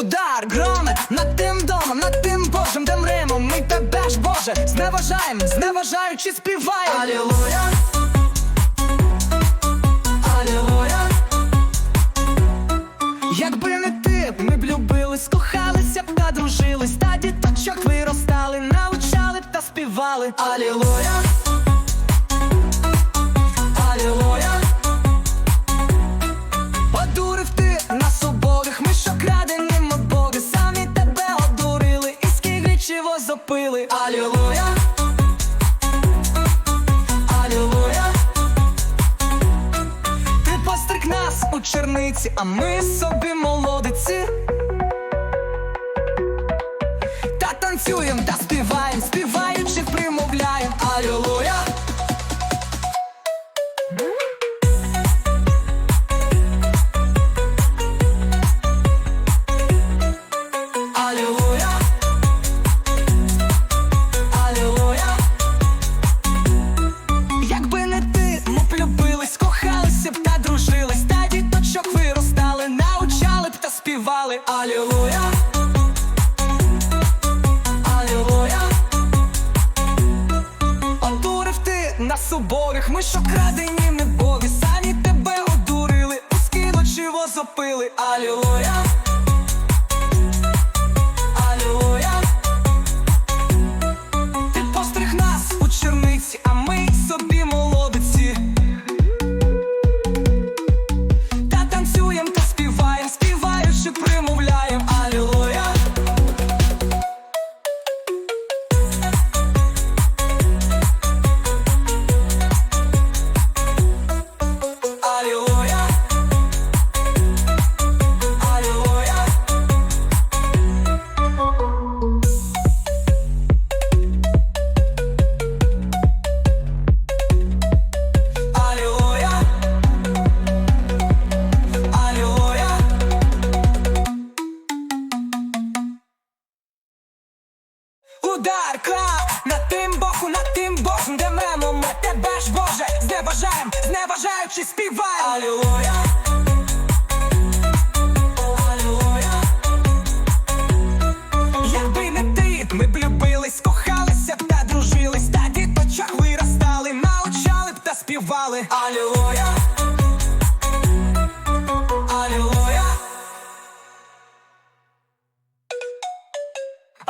Удар, громе над тим домом, над тим Божим, де мремо, ми тебе ж Боже, зневажаєм, зневажаючи співаєм. Алілуя. Алілуя. Якби не ти, ми б любили, скохалися б та дружились, та діточок виростали, навчали б та співали. Алілуя. Алілуя. Черниці, а ми собі молодиці. Та танцюєм, та співаєм, співаючи, співали. Алілуя. Алілуя. Одурив ти нас обох, ми що крадені не боги, самі тебе одурили, у скиночі возопили. Алілуя. Удар крав на тим боку, на тим божим, де мемо, ми тебе ж Боже, зневажаєм, зневажаючи співаєм.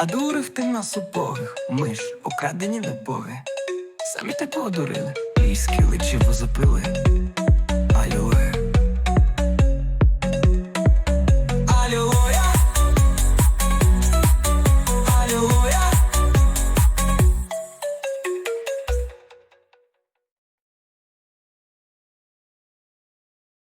А дурив ти нас убогих, ми ж украдені на боги. Самі тебе одурили, і личиво возопили.